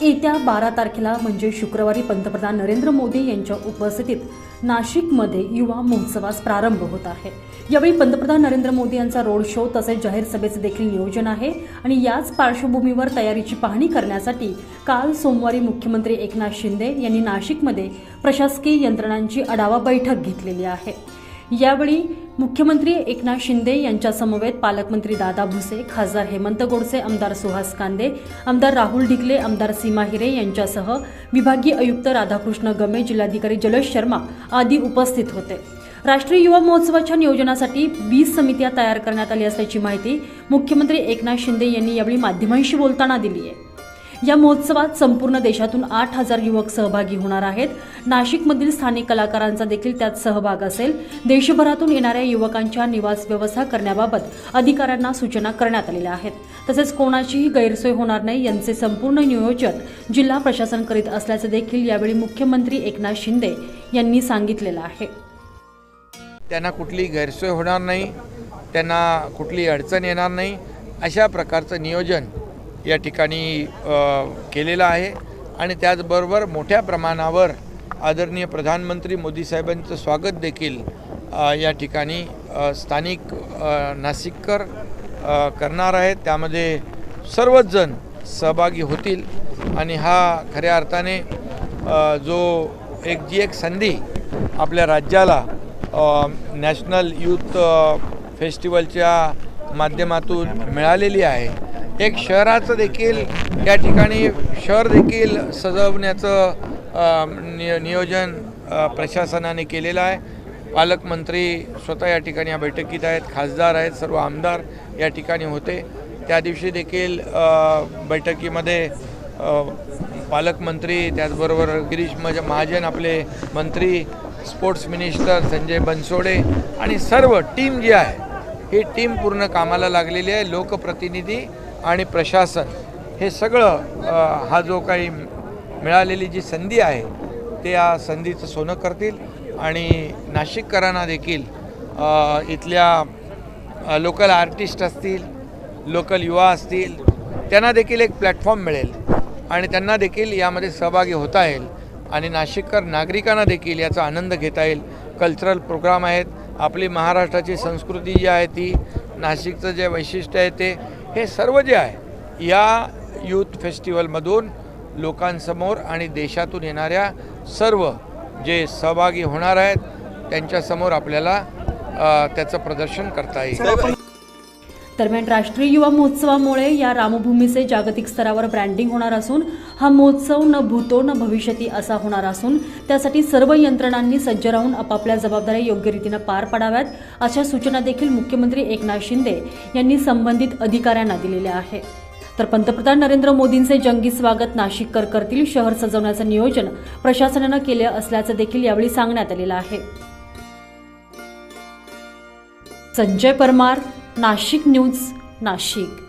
येत्या बारा तारखेला म्हणजे शुक्रवारी पंतप्रधान नरेंद्र मोदी यांच्या उपस्थितीत नाशिकमध्ये युवा महोत्सवास प्रारंभ होत आहे. यावेळी पंतप्रधान नरेंद्र मोदी यांचा रोड शो तसेच जाहीर सभेचे देखील नियोजन आहे आणि याच पार्श्वभूमीवर तयारीची पाहणी करण्यासाठी काल सोमवारी मुख्यमंत्री एकनाथ शिंदे यांनी नाशिकमध्ये प्रशासकीय यंत्रणांची आढावा बैठक घेतलेली आहे. यावेळी मुख्यमंत्री एकनाथ शिंदे यांच्यासमवेत पालकमंत्री दादा भुसे खासदार हेमंत गोडसे आमदार सुहास कांदे आमदार राहुल ढिकले आमदार सीमा हिरे यांच्यासह विभागीय आयुक्त राधाकृष्ण गमे जिल्हाधिकारी जलश शर्मा आदी उपस्थित होते. राष्ट्रीय युवा महोत्सवाच्या नियोजनासाठी वीस समित्या तयार करण्यात आली असल्याची माहिती मुख्यमंत्री एकनाथ शिंदे यांनी यावेळी माध्यमांशी बोलताना दिली आहे. या महोत्सवात संपूर्ण देशातून आठ हजार युवक सहभागी होणार आहेत. नाशिकमधील स्थानिक कलाकारांचा देखील त्यात सहभाग असेल. देशभरातून येणाऱ्या युवकांच्या निवास व्यवस्था करण्याबाबत अधिकाऱ्यांना सूचना करण्यात आलेल्या आहेत. तसेच कोणाचीही गैरसोय होणार नाही यांचे संपूर्ण नियोजन जिल्हा प्रशासन करीत असल्याचे देखील यावेळी मुख्यमंत्री एकनाथ शिंदे यांनी सांगितलेलं आहे. त्यांना कुठली गैरसोय होणार नाही त्यांना कुठली अडचण येणार नाही अशा प्रकारचं नियोजन या ठिकाणी केलेला केलेलं आहे. आणि त्याचबरोबर मोठ्या प्रमाणावर आदरणीय प्रधानमंत्री मोदी साहेबांचं स्वागत देखील या ठिकाणी स्थानिक नाशिककर करणार आहेत. त्यामध्ये सर्वच जण सहभागी होतील. आणि हा खऱ्या अर्थाने जो एक जी एक संधी आपल्या राज्याला नॅशनल यूथ फेस्टिवलच्या माध्यमातून मिळालेली आहे एक शहराचं देखील या ठिकाणी शहर देखील सजवण्याचं निय नियोजन प्रशासनाने केलेलं आहे. पालकमंत्री स्वतः या ठिकाणी या बैठकीत आहेत खासदार आहेत सर्व आमदार या ठिकाणी होते. त्या दिवशी देखील बैठकीमध्ये पालकमंत्री त्याचबरोबर गिरीश मज महाजन आपले मंत्री स्पोर्ट्स मिनिस्टर संजय बनसोडे आणि सर्व टीम जी आहे ही टीम पूर्ण कामाला लागलेली आहे. लोकप्रतिनिधी आणि प्रशासन हे सगळं हा जो काही मिळालेली जी संधी आहे ते या संधीचं सोनं करतील. आणि नाशिककरांना देखील इथल्या लोकल आर्टिस्ट असतील लोकल युवा असतील त्यांना देखील एक प्लॅटफॉर्म मिळेल. आणि त्यांना देखील यामध्ये सहभागी होता येईल. आणि नाशिककर नागरिकांना देखील याचा आनंद घेता येईल. कल्चरल प्रोग्राम आहेत. आपली महाराष्ट्राची संस्कृती जी आहे ती नाशिकचं जे वैशिष्ट्य आहे ते हे सर्व जे आहे या यूथ फेस्टिवलमधून लोकांसमोर आणि देशातून येणाऱ्या सर्व जे सहभागी होणार आहेत त्यांच्यासमोर आपल्याला त्याचं प्रदर्शन करता येईल. दरम्यान राष्ट्रीय युवा महोत्सवामुळे या रामभूमीचे जागतिक स्तरावर ब्रँडिंग होणार असून हा महोत्सव न भूतो न भविष्यती असा होणार असून त्यासाठी सर्व यंत्रणांनी सज्ज राहून आपापल्या जबाबदाऱ्या योग्य रीतीनं पार पाडाव्यात अशा सूचना देखील मुख्यमंत्री एकनाथ शिंदे यांनी संबंधित अधिकाऱ्यांना दिलेल्या आहे तर पंतप्रधान नरेंद्र मोदींचे जंगी स्वागत नाशिककर करतील शहर सजवण्याचं नियोजन प्रशासनानं केले असल्याचं देखील यावेळी सांगण्यात आलेलं आहे. संजय परमार नाशिक न्यूज नाशिक.